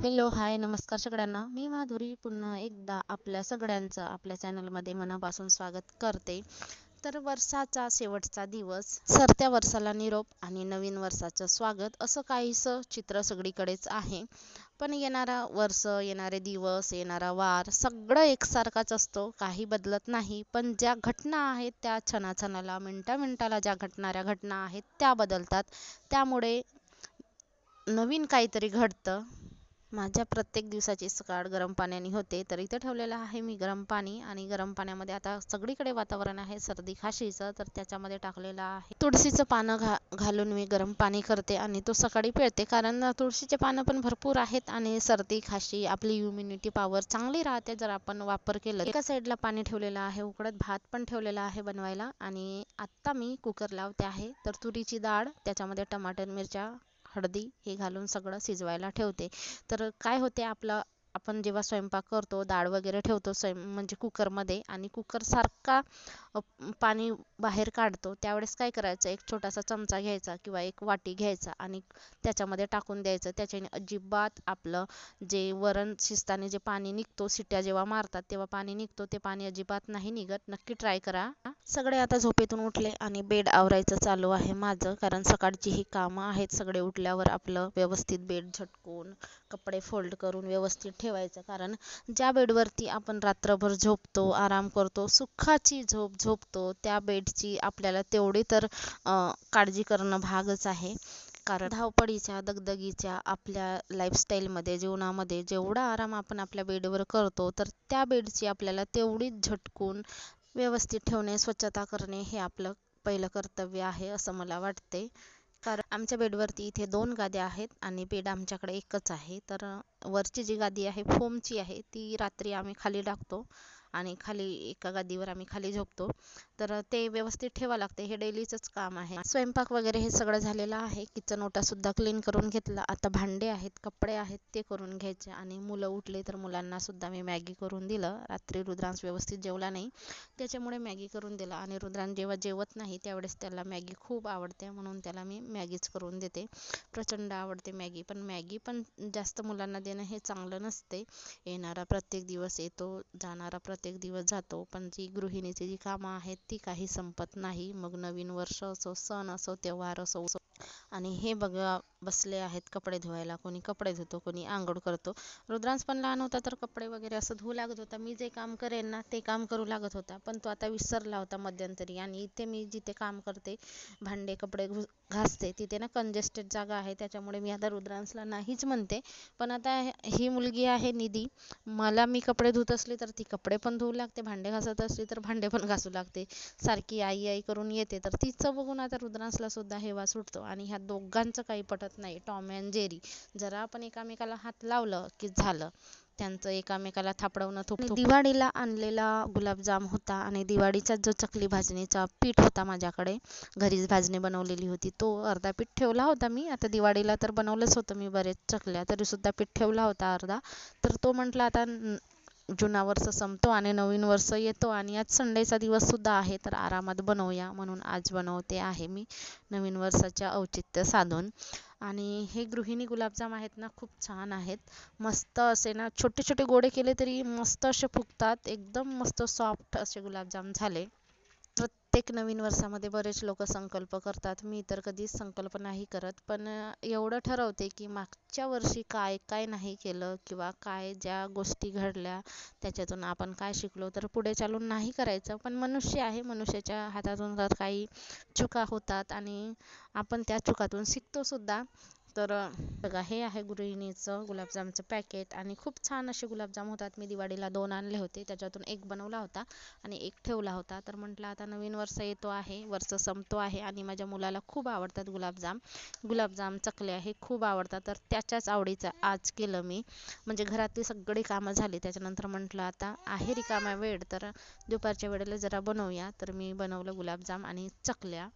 Hello hi नमस्कार सगळ्यांना. मी माधुरी पुन्हा एकदा आपल्या सगळ्यांचं आपल्या चॅनलमध्ये मनापासून स्वागत करते. तर वर्षाचा शेवटचा दिवस सरत्या वर्षाला निरोप आणि नवीन वर्षाचं स्वागत असं काहीसं चित्र सगळीकडेच आहे. पण येणारा वर्ष येणारे दिवस येणारा वार सगळं एकसारखाच असतो काही बदलत नाही. पण ज्या घटना आहेत त्या क्षणाक्षणाला मिनटा मिनटाला ज्या घटणाऱ्या घटना आहेत त्या बदलतात. त्यामुळे नवीन काहीतरी घडतं. माझ्या प्रत्येक दिवसाची सकाळ गरम पाण्याने होते तर इथं ठेवलेलं आहे मी गरम पाणी आणि गरम पाण्यामध्ये आता सगळीकडे वातावरण आहे सर्दी खाशीचं तर त्याच्यामध्ये टाकलेलं आहे. तुळशीचं पानं घा घालून मी गरम पाणी करते आणि तो सकाळी पिळते कारण तुळशीचे पानं पण भरपूर आहेत आणि सर्दी खाशी आपली इम्युनिटी पॉवर चांगली राहते जर आपण वापर केलं. एका साईडला पाणी ठेवलेलं आहे उकडत भात पण ठेवलेला आहे बनवायला आणि आत्ता मी कुकर लावते आहे तर तुरीची डाळ त्याच्यामध्ये टमाटर मिरच्या हळदी हे घालून सगळं शिजवायला ठेवते. तर काय होते आपलं आपण जेव्हा स्वयंपाक करतो डाळ वगैरे ठेवतो स्वयं म्हणजे कुकरमध्ये आणि कुकर सारखा पाणी बाहेर काढतो त्यावेळेस काय करायचं? एक छोटासा चमचा घ्यायचा किंवा एक वाटी घ्यायचा आणि त्याच्यामध्ये टाकून द्यायचं. त्याच्याने अजिबात आपलं जे वरण शिजताना जे पाणी निघतो शिट्ट्या जेव्हा मारतात तेव्हा पाणी निघतो. ते पाणी अजिबात नाही निघत. नक्की ट्राय करा. सगळे आता झोपेतून उठले आणि बेड आवरायचं चालू आहे माझं कारण सकाळची ही कामं आहेत. सगळे उठल्यावर आपलं व्यवस्थित बेड झटकून कपडे फोल्ड करून व्यवस्थित ठेवायचं. कारण ज्या बेडवरती आपण रात्रभर झोपतो आराम करतो सुखाची झोप झोपतो त्या बेडची आपल्याला तेवढी तर काळजी करणं भागच आहे. कारण धावपळीच्या दगदगीच्या आपल्या लाईफस्टाईलमध्ये जीवनामध्ये जेवढा आराम आपण आपल्या बेडवर करतो तर त्या बेडची आपल्याला तेवढीच झटकून व्यवस्थित ठेवणे स्वच्छता करणे हे आपलं पहिलं कर्तव्य आहे असं मला वाटते कारण आमच्या बेडवरती इथे दोन गाद्या आहेत आणि बेड आमच्याकडे एकच आहे. तर वरची जी गादी आहे फोमची आहे ती रात्री आम्ही खाली टाकतो. आणि खाली एका गादीवर आम्ही खाली झोपतो. तर ते व्यवस्थित ठेवा लागते. हे डेलीचंच काम आहे. स्वयंपाक वगैरे हे सगळं झालेलं आहे. किचन ओटा सुद्धा क्लीन करून घेतला. आता भांडे आहेत कपडे आहेत ते करून घ्यायचे. आणि मुलं उठले तर मुलांना सुद्धा मी मॅगी करून दिलं. रात्री रुद्रांश व्यवस्थित जेवला नाही. त्याच्यामुळे मॅगी करून दिलं. आणि रुद्रांश जेव्हा जेवत नाही त्यावेळेस त्याला मॅगी खूप आवडते. म्हणून त्याला मी मॅगीच करून देते. प्रचंड आवडते मॅगी. पण मॅगी पण जास्त मुलांना देणं हे चांगलं नसते. येणारा प्रत्येक दिवस येतो. जाणारा प्रत्येक प्रत्येक दिवस जातो पण जी गृहिणीची जी कामं आहेत ती काही संपत नाही. मग नवीन वर्ष असो सण असो त्योहार असो आणि हे बघा बसले आहेत कपडे धुवायला. कोणी कपडे धुतो कोणी आंघोळ करतो. रुद्रांश पण लहान होता तर कपडे वगैरे असं धुवू लागत होता. मी जे काम करेन ना ते काम करू लागत होता. पण तो आता विसरला होता मध्यंतरी. आणि इथे मी जिथे काम करते भांडे कपडे घासते तिथे ना कंजेस्टेड जागा आहे. त्याच्यामुळे मी आता रुद्रांशला नाहीच म्हणते. पण आता ही मुलगी आहे निधी. मला मी कपडे धुत असले तर ती कपडे पण धुवू लागते. भांडे घासत असली तर भांडे पण घासू लागते. सारखी आई आई करून येते. तर तिचं बघून आता रुद्रांशला सुद्धा हेवा सुटतो. आणि ह्या दोघांचं काही पटत नाही. Tom and Jerry. जरा आपण एकामेकाला हात लावलं की झालं. त्यांचं एकामेकाला थापडवणं थोप दिवाळीला आणलेला गुलाबजाम होता आणि दिवाळीचा जो चकली भाजणीचा पीठ होता माझ्याकडे घरीच भाजणी बनवलेली होती तो अर्धा पीठ ठेवला होता मी. आता दिवाळीला तर बनवलंच होतं मी बरेच चकल्या तरी सुद्धा पीठ ठेवला होता अर्धा. तर तो म्हटला आता जुना वर्ष संपतो आणि नवीन वर्ष येतो आणि आज संडेचा दिवससुद्धा आहे तर आरामात बनवूया म्हणून आज बनवते आहे मी नवीन वर्षाच्या औचित्य साधून. आणि हे गृहिणी गुलाबजाम आहेत ना खूप छान आहेत. मस्त असे ना छोटे छोटे गोडे केले तरी मस्त असे फुगतात. एकदम मस्त सॉफ्ट असे गुलाबजाम झाले. प्रत्येक नवीन वर्षामध्ये बरेच लोक संकल्प करतात. मी तर कधीच संकल्प नाही करत. पण एवढं ठरवते की मागच्या वर्षी काय काय नाही केलं किंवा काय ज्या गोष्टी घडल्या त्याच्यातून आपण काय शिकलो तर पुढे चालून नाही करायचं. पण मनुष्य आहे. मनुष्याच्या हातातून तर काही चुका होतात आणि आपण त्या चुकातून शिकतोसुद्धा तर बघा हे आहे गृहिणीचं गुलाबजामचं पॅकेट आणि खूप छान असे गुलाबजाम होतात. मी दिवाळीला दोन आणले होते. त्याच्यातून एक बनवला होता आणि एक ठेवला होता. तर म्हटलं आता नवीन वर्ष येतो आहे. वर्ष संपतो आहे आणि माझ्या मुलाला खूप आवडतात गुलाबजाम. गुलाबजाम चकल्या हे खूप आवडतात. तर त्याच्याच आवडीचं आज केलं मी. म्हणजे घरातली सगळी कामं झाली. त्याच्यानंतर म्हटलं आता आहे रिकामा वेळ. तर दुपारच्या वेळेला जरा बनवूया. तर मी बनवलं गुलाबजाम आणि चकल्या.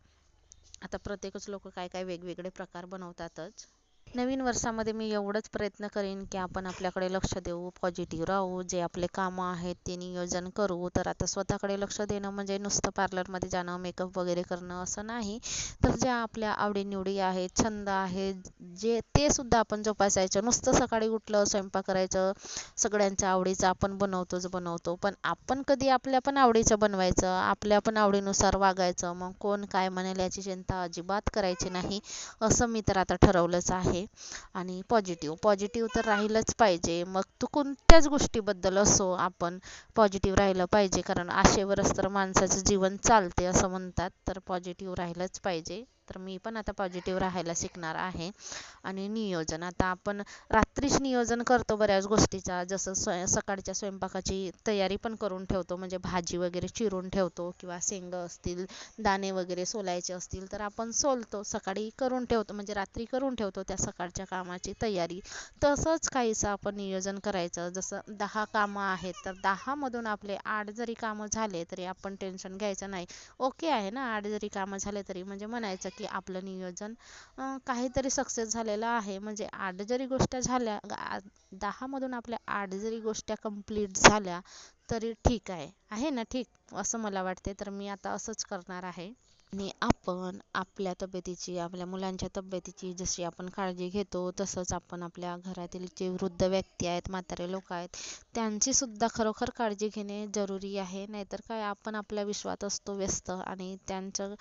आता प्रत्येकच लोक काय काय वेगवेगळे प्रकार बनवतातच. नवीन वर्षामध्ये मी एवढंच प्रयत्न करेन की आपण आपल्याकडे लक्ष देऊ पॉझिटिव्ह राहू जे आपले कामं आहेत ते नियोजन करू. तर आता स्वतःकडे लक्ष देणं म्हणजे नुसतं पार्लरमध्ये जाणं मेकअप वगैरे करणं असं नाही. तर ज्या आपल्या आवडीनिवडी आहेत छंद आहेत जे ते सुद्धा आपण जोपासायचं. नुसतं सकाळी उठलं स्वयंपाक करायचं सगळ्यांच्या आवडीचं आपण बनवतोच बनवतो. पण आपण कधी आपल्या पण आवडीचं बनवायचं आपल्या पण आवडीनुसार वागायचं. मग कोण काय म्हणेल याची चिंता अजिबात करायची नाही असं मी तर आता ठरवलंच आहे. आणि पॉझिटिव्ह पॉझिटिव्ह तर राहिलंच पाहिजे. मग तू कोणत्याच गोष्टीबद्दल असो आपण पॉझिटिव्ह राहिलं पाहिजे. कारण आशेवरच तर माणसाचं जीवन चालते असं म्हणतात. तर पॉझिटिव्ह राहिलंच पाहिजे. तर मी पण आता पॉझिटिव्ह राहायला शिकणार आहे. आणि नियोजन आता आपण रात्रीच नियोजन करतो बऱ्याच गोष्टीचा. जसं स्वय सकाळच्या स्वयंपाकाची तयारी पण करून ठेवतो. म्हणजे भाजी वगैरे चिरून ठेवतो किंवा शेंगं असतील दाणे वगैरे सोलायचे असतील तर आपण सोलतो. सकाळी करून ठेवतो म्हणजे रात्री करून ठेवतो त्या सकाळच्या कामाची तयारी. तसंच काहीसं आपण नियोजन करायचं. जसं दहा कामं आहेत तर दहामधून आपले आठ जरी कामं झाले तरी आपण टेन्शन घ्यायचं नाही. ओके आहे ना? आठ जरी कामं झाले तरी. म्हणजे म्हणायचं की आपलं नियोजन. काहीतरी सक्सेस झालेलं आहे. म्हणजे आठ जरी गोष्टी झाल्या दहामधून आपल्या आठ जरी गोष्टी कंप्लीट झाल्या तरी ठीक आहे. आहे ना? ठीक? असं मला वाटते तर मी आता असंच करणार आहे. आणि आपण आपल्या तब्येतीची आपल्या मुलांच्या तब्येतीची जशी आपण काळजी घेतो तसंच आपण आपल्या घरातील जे वृद्ध व्यक्ती आहेत म्हातारे लोक आहेत त्यांची सुद्धा खरोखर काळजी घेणे जरुरी आहे. नाहीतर काय आपण आपल्या विश्वात असतो व्यस्त आणि त्यांचं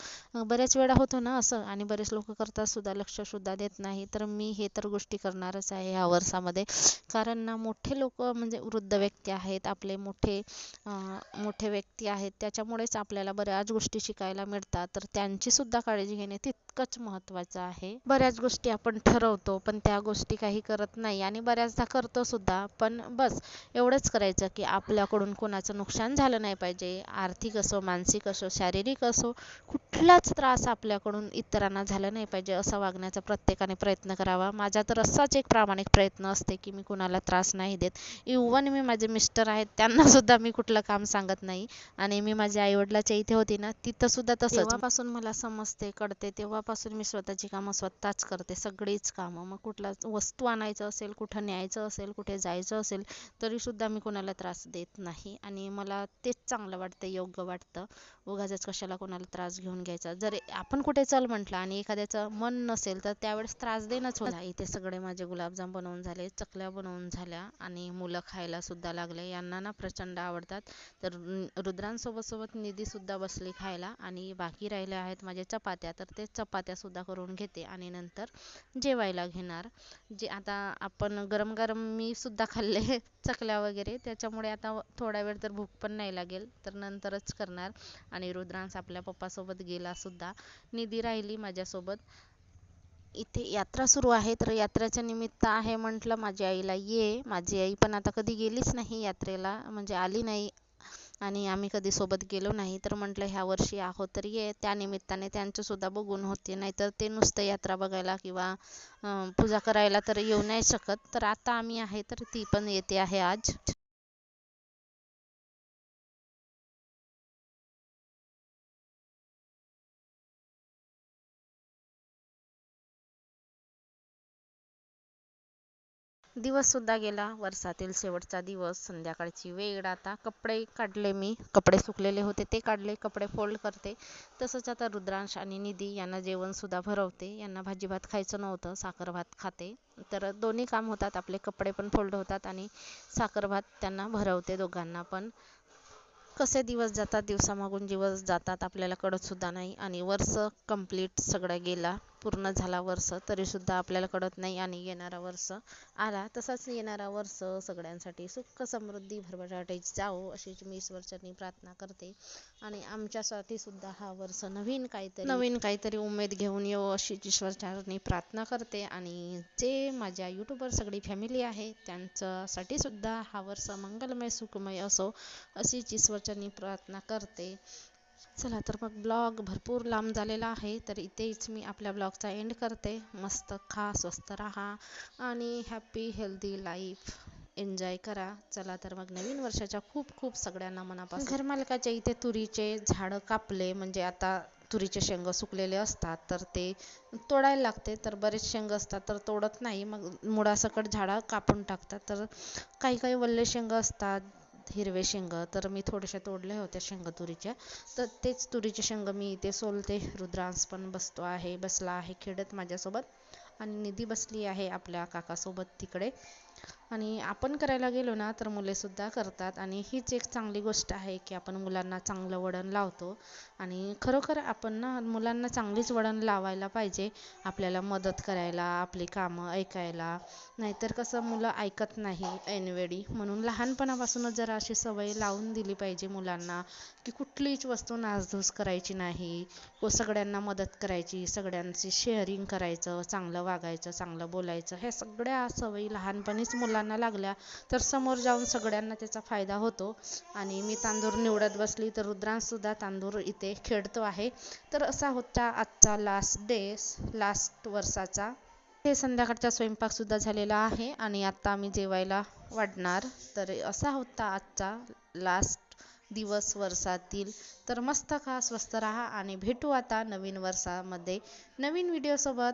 बऱ्याच वेळा होतो ना असं आणि बरेच लोक करतात सुद्धा लक्ष सुद्धा देत नाही. तर मी हे तर गोष्टी करणारच आहे ह्या वर्षामध्ये. कारण ना मोठे लोक म्हणजे वृद्ध व्यक्ती आहेत आपले मोठे मोठे व्यक्ती आहेत त्याच्यामुळेच आपल्याला बऱ्याच गोष्टी शिकायला मिळतात. तर त्यांची सुद्धा काळजी घेणे तितकंच महत्त्वाचं आहे. बऱ्याच गोष्टी आपण ठरवतो पण त्या गोष्टी काही करत नाही आणि बऱ्याचदा करतो सुद्धा. पण बस एवढंच करायचं की आपल्याकडून कोणाचं नुकसान झालं नाही पाहिजे. आर्थिक असो मानसिक असो शारीरिक असो कुठलाच त्रास आपल्याकडून इतरांना झाला नाही पाहिजे असा वागण्याचा प्रत्येकाने प्रयत्न करावा. माझा तर असाच एक प्रामाणिक प्रयत्न असते की मी कुणाला त्रास नाही देत. इवन मी माझे मिस्टर आहेत त्यांना सुद्धा मी कुठलं काम सांगत नाही. आणि मी माझ्या आईवडिलाच्या इथे होती ना तिथं सुद्धा तसंच. तेव्हापासून मला समजते कळते. तेव्हापासून मी स्वतःची कामं स्वतःच करते सगळीच कामं. मग कुठला वस्तू आणायचं असेल कुठं न्यायचं असेल कुठे जायचं असेल तरीसुद्धा मी कोणाला त्रास देत नाही. आणि मला तेच चांगलं वाटतं योग्य वाटतं. उगाचच कशाला कोणाला त्रास घेऊन घ्यायचा? जर आपण कुठे चल म्हटलं आणि एखाद्याचं मन नसेल तर त्यावेळेस त्रास देणंच होला इथे सगळे माझे गुलाबजाम बनवून झाले चकल्या बनवून झाल्या आणि मुलं खायला सुद्धा लागले. यांना ना प्रचंड आवडतात. तर रुद्रांसोबत सोबत निधीसुद्धा बसली खायला आणि बाकी राहिल्या आहेत माझ्या चपात्या. तर ते चप सुद्धा करून घेते आणि नंतर जेवायला घेणार. जे आता आपण गरम गरम मी सुद्धा खाल्ले चकल्या वगैरे त्याच्यामुळे आता थोडा वेळ तर भूक पण नाही लागेल तर नंतरच करणार. आणि रुद्रांश आपल्या पप्पासोबत गेला सुद्धा. निधी राहिली माझ्यासोबत. इथे यात्रा सुरू आहे तर यात्रेच्या निमित्त आहे म्हटलं माझ्या आईला ये. माझी आई पण आता कधी गेलीच नाही यात्रेला म्हणजे आली नाही. आणि आम्ही कधी सोबत गेलो नाही तर म्हटलं ह्या वर्षी आहोत तर ये. त्या निमित्ताने त्यांचंसुद्धा बघून होते. नाहीतर ते नुसतं यात्रा बघायला किंवा पूजा करायला तर येऊ नाही शकत. तर आता आम्ही आहे तर ती पण येते आहे आज. दिवससुद्धा गेला. वर्षातील शेवटचा दिवस. संध्याकाळची वेळ. आता कपडे काढले मी. कपडे सुकलेले होते. ते काढले. कपडे फोल्ड करते. तसंच आता रुद्रांश आणि निधी यांना जेवणसुद्धा भरवते. यांना भाजी भात खायचं नव्हतं. साखर भात खाते. तर दोन्ही काम होतात. आपले कपडे पण फोल्ड होतात आणि साखर भात त्यांना भरवते दोघांना पण. कसे दिवस जातात? दिवसामागून दिवस जातात आपल्याला कळतसुद्धा नाही. आणि वर्ष कंप्लीट सगळं गेला. पूर्ण झाला वर्ष तरीसुद्धा आपल्याला कळत नाही आणि येणारा वर्ष आला. तसाच येणारा वर्ष सगळ्यांसाठी सुख समृद्धी भरभराटीत जावो अशीच मी ईश्वरचरणी प्रार्थना करते. आणि आमच्यासाठी सुद्धा हा वर्ष नवीन काहीतरी नवीन काहीतरी उमेद घेऊन येऊ अशीच ईश्वरचरणी प्रार्थना करते. आणि जे माझ्या यूट्यूबवर सगळी फॅमिली आहे त्यांच्यासाठी सुद्धा हा वर्ष मंगलमय सुखमय असो अशीच ईश्वरचरणी प्रार्थना करते. चला तर मग ब्लॉग भरपूर लांब झालेला आहे तर इथेच मी आपल्या ब्लॉगचा एंड करते. मस्त खा स्वस्त राहा आणि हॅपी हेल्दी लाईफ एन्जॉय करा. चला तर मग नवीन वर्षाच्या खूप खूप सगळ्यांना मनापासून. घरमालकाच्या इथे तुरीचे झाडं कापले म्हणजे आता तुरीचे शेंग सुकलेले असतात तर ते तोडायला लागते. तर बरेच शेंग असतात तर तोडत नाही. मग मुळासकट झाडं कापून टाकतात. तर काही काही वल्ले शेंग असतात हिरवे शेंग तर मी थोड्याशा तोडल्या होत्या शेंग तुरीच्या तर तेच तुरीचे शेंग मी इथे सोलते रुद्रांश पण बसतो आहे बसला आहे खेळत माझ्यासोबत. आणि निधी बसली आहे आपल्या काकासोबत तिकडे. आणि आपण करायला गेलो ना तर मुलेसुद्धा करतात. आणि हीच एक चांगली गोष्ट आहे की आपण मुलांना चांगलं वळण लावतो. आणि खरोखर आपण ना मुलांना चांगलीच वळण लावायला पाहिजे. आपल्याला मदत करायला आपली कामं ऐकायला. नाहीतर कसं मुलं ऐकत नाही ऐनवेळी. म्हणून लहानपणापासूनच जरा अशी सवय लावून दिली पाहिजे मुलांना की कुठलीच वस्तू नासधूस करायची नाही. व सगळ्यांना मदत करायची सगळ्यांची शेअरिंग करायचं चांगलं वागायचं चांगलं बोलायचं. ह्या सगळ्या सवयी लहानपणी लहानपणीच मुलांना लागल्या तर समोर जाऊन सगळ्यांना त्याचा फायदा होतो. आणि मी तांदूळ निवडत बसली तर रुद्रांसुद्धा तांदूळ इथे खेळतो आहे. तर असा होता आजचा लास्ट डे लास्ट वर्षाचा. हे संध्याकाळचा स्वयंपाकसुद्धा झालेला आहे आणि आत्ता आम्ही जेवायला वाढणार. तर असा होता आजचा लास्ट दिवस वर्षातील. तर मस्त खा स्वस्त राहा आणि भेटू आता नवीन वर्षामध्ये. नवीन व्हिडिओसोबत